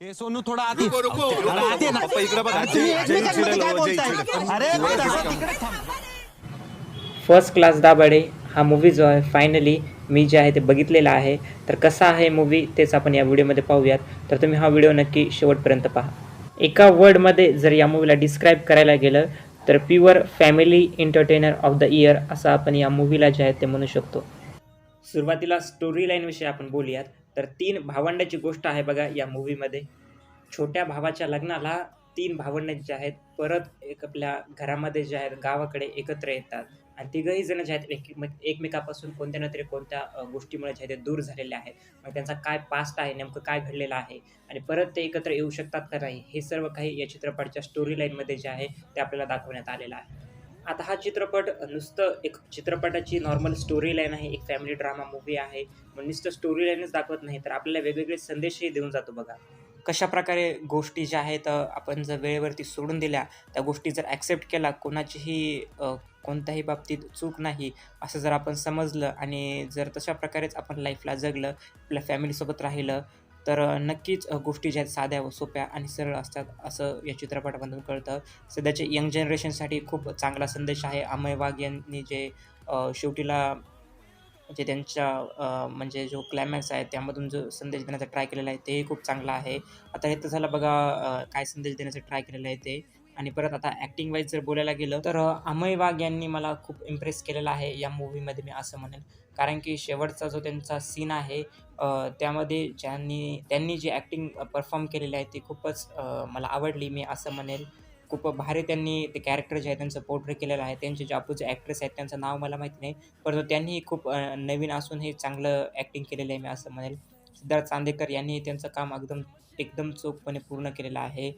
हे सोनू थोडा आधी रुको. अरे आधी ना. पप्पा, इकडे बघा. तुम्ही जय- जय एकमेकांमध्ये चिडेल, काय जय बोलताय? चिडेल. अरे तसं तिकडे थांब. फर्स्ट क्लास दाभाडे हा मूवी जो आहे फायनली मी जे आहे ते बघितलेला आहे तर कसा आहे मूवी तेच आपण या व्हिडिओमध्ये पाहूयात तर तुम्ही हा व्हिडिओ नक्की शेवटपर्यंत पहा एका वर्डमध्ये जर या मूवीला डिस्क्राईब करायला गेलं तर pure family entertainer of the year असं आपण या मूवीला जे आहे ते म्हणू शकतो सुरुवातीला स्टोरी लाईनविषयी आपण बोलूयात तर तीन भावंडाची गोष्ट आहे बघा या मूवीमध्ये छोट्या भावाच्या लग्नाला तीन भावंड जे आहेत परत एक आपल्या घरामध्ये जे आहेत गावाकडे एकत्र येतात. आणि तिघही जण जे आहेत एक एकमेकापासून कोणत्या ना तरी कोणत्या गोष्टीमुळे जे आहे ते दूर झालेले आहे मग त्यांचा काय पास्ट आहे नेमकं काय घडलेलं आहे? आणि परत ते एकत्र येऊ शकतात का नाही? हे सर्व काही या चित्रपटाच्या स्टोरी लाईनमध्ये जे आहे ते आपल्याला दाखवण्यात आलेलं आहे. आता हा चित्रपट नुसतं एक चित्रपटाची नॉर्मल स्टोरी लाईन आहे एक फॅमिली ड्रामा मूवी आहे. मग नुसतं स्टोरी लाईनच दाखवत नाही तर आपल्याला वेगवेगळे संदेशही देऊन जातो बघा. कशा प्रकारे गोष्टी ज्या आहेत आपण जर वेळेवरती सोडून दिल्या त्या गोष्टी जर ॲक्सेप्ट केला कोणाचीही कोणत्याही बाबतीत चूक नाही असं जर आपण समजलं आणि जर तशा प्रकारेच आपण लाईफला जगलं आपल्या फॅमिलीसोबत राहिलं तर नक्कीच गोष्टी ज्या आहेत साध्या व सोप्या आणि सरळ असतात असं या चित्रपटामधून कळतं. सध्याच्या यंग जनरेशनसाठी खूप चांगला संदेश आहे. अमय वाघ यांनी जे शेवटीला जे त्यांच्या म्हणजे जो क्लायमॅक्स आहे त्यामधून जो संदेश देण्याचा ट्राय केलेला आहे तेही खूप चांगला आहे. आता हे तर झालं बघा काय संदेश देण्याचा ट्राय केलेला आहे ते. आणि परत आता ॲक्टिंग वाईज जर बोलायला गेलं तर अमय वाघ यांनी मला खूप इम्प्रेस केलेला आहे या मूवीमध्ये मी असं म्हणेन. कारण की शेवटचा जो त्यांचा सीन आहे त्यामध्ये ज्यांनी त्यांनी जी ॲक्टिंग परफॉर्म केलेली आहे ती खूपच मला आवडली. मी असं म्हणेल खूप भारी त्यांनी ते कॅरेक्टर जे आहे त्यांचं पोर्ट्रे केलेलं आहे. त्यांचे जे अपोजिट ॲक्ट्रेस आहेत त्यांचं नाव मला माहीत नाही परंतु त्यांनी खूप नवीन असूनही चांगलं ॲक्टिंग केलेलं आहे मी असं म्हणेल सिद्धार्थ चांदेकर यांनी त्यांचं काम एकदम एकदम चोखपणे पूर्ण केलेलं आहे.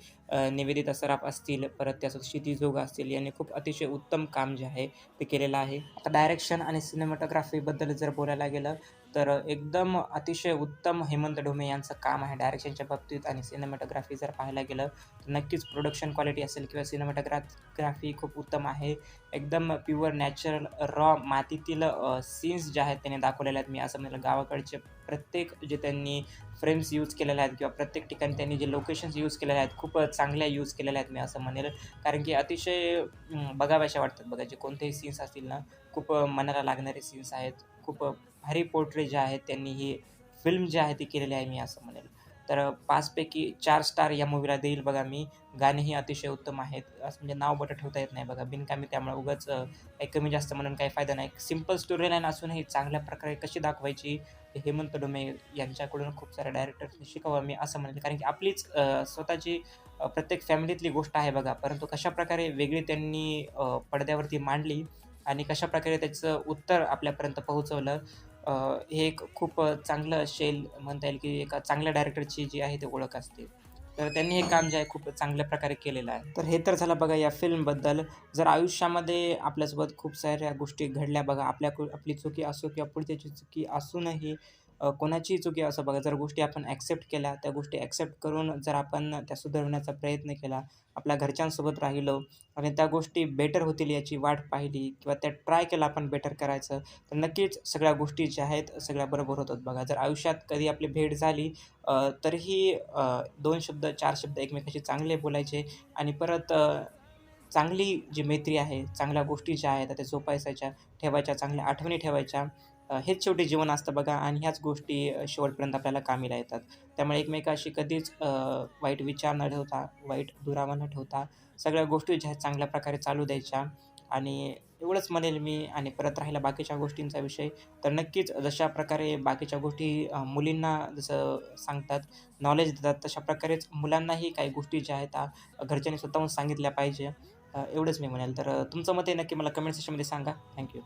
निवेदिता सराफ असतील परत त्यासोबत क्षिती जोग असतील यांनी खूप अतिशय उत्तम काम जे आहे ते केलेलं आहे. आता डायरेक्शन आणि सिनेमॅटोग्राफीबद्दल जर बोलायला गेलं तर एकदम अतिशय उत्तम हेमंत ढोमे यांचं काम आहे डायरेक्शनच्या बाबतीत आणि सिनेमॅटोग्राफी जर पाहायला गेलं तर नक्कीच प्रोडक्शन क्वालिटी असेल किंवा सिनेमॅटोग्राग्राफी खूप उत्तम आहे. एकदम प्युअर नॅचरल रॉ मातीतील सीन्स जे आहेत त्यांनी दाखवलेले आहेत. मी असं म्हणेल गावाकडचे प्रत्येक जे त्यांनी फ्रेम्स यूज केलेले आहेत किंवा प्रत्येक ठिकाणी त्यांनी जे लोकेशन्स यूज केलेले आहेत खूप चांगल्या यूज केलेल्या आहेत मी असं म्हणेल. कारण की अतिशय बघाव्याशा वाटतात बघा जे कोणतेही सीन्स असतील ना खूप मनाला लागणारे सीन्स आहेत खूप भारी पोर्ट्रे जे आहेत त्यांनी ही फिल्म जी आहे ती केलेली आहे मी असं म्हणेल. तर पाचपैकी चार स्टार या मूवीला देईल बघा मी. गाणेही अतिशय उत्तम आहेत. असं म्हणजे नाव बटं ठेवता येत नाही बघा. बिनकामी त्यामुळे उगाच काही कमी जास्त म्हणून काही फायदा नाही. सिंपल स्टोरी लाईन असूनही चांगल्या प्रकारे कशी दाखवायची हेमंत डोमे यांच्याकडून खूप साऱ्या डायरेक्टर्सनी शिकावं मी असं म्हणेल. कारण की आपलीच स्वतःची प्रत्येक फॅमिलीतली गोष्ट आहे बघा. परंतु कशाप्रकारे वेगळी त्यांनी पडद्यावरती मांडली आणि कशाप्रकारे त्याचं उत्तर आपल्यापर्यंत पोहोचवलं हे एक खूप चांगलं असेल म्हणता येईल की एका चांगल्या डायरेक्टरची जी आहे ती ओळख असते. तर त्यांनी हे काम जे आहे खूप चांगल्या प्रकारे केलेलं आहे. तर हे तर झालं बघा या फिल्मबद्दल जर आयुष्यामध्ये आपल्यासोबत खूप साऱ्या गोष्टी घडल्या बघा आपल्या आपली चुकी असो किंवा पुढच्याची चुकी असूनही कोणाची कोणाचीही चुकी असं बघा जर गोष्टी आपण ॲक्सेप्ट केल्या त्या गोष्टी ॲक्सेप्ट करून जर आपण त्या सुधारण्याचा प्रयत्न केला आपल्या घरच्यांसोबत राहिलो आणि त्या गोष्टी बेटर होतील याची वाट पाहिली किंवा त्या ट्राय केला आपण बेटर करायचं तर नक्कीच सगळ्या गोष्टी ज्या आहेत सगळ्या बरोबर होतात बघा जर आयुष्यात कधी आपली भेट झाली तरीही दोन शब्द चार शब्द एकमेकाशी चांगले बोलायचे आणि परत चांगली जी मैत्री आहे चांगल्या गोष्टी ज्या आहेत त्या जोपासायच्या ठेवायच्या चांगल्या आठवणी ठेवायच्या हेच शेवटी जीवन असतं बघा आणि ह्याच गोष्टी शेवटपर्यंत आपल्याला कामीला येतात. त्यामुळे एकमेकाशी कधीच वाईट विचार न ठेवता वाईट दुरावा न ठेवता सगळ्या गोष्टी ज्या आहेत चांगल्या प्रकारे चालू द्यायच्या. आणि एवढंच म्हणेल मी आणि परत राहिला बाकीच्या गोष्टींचा विषय तर नक्कीच जशा प्रकारे बाकीच्या गोष्टी मुलींना जसं सांगतात नॉलेज देतात तशा प्रकारेच मुलांनाही काही गोष्टी ज्या आहेत त्या घरच्यांनी स्वतःहून सांगितल्या पाहिजे. एवढंच मी म्हणेल. तर तुमचं मत आहे नक्की मला कमेंट सेक्शनमध्ये सांगा. थँक्यू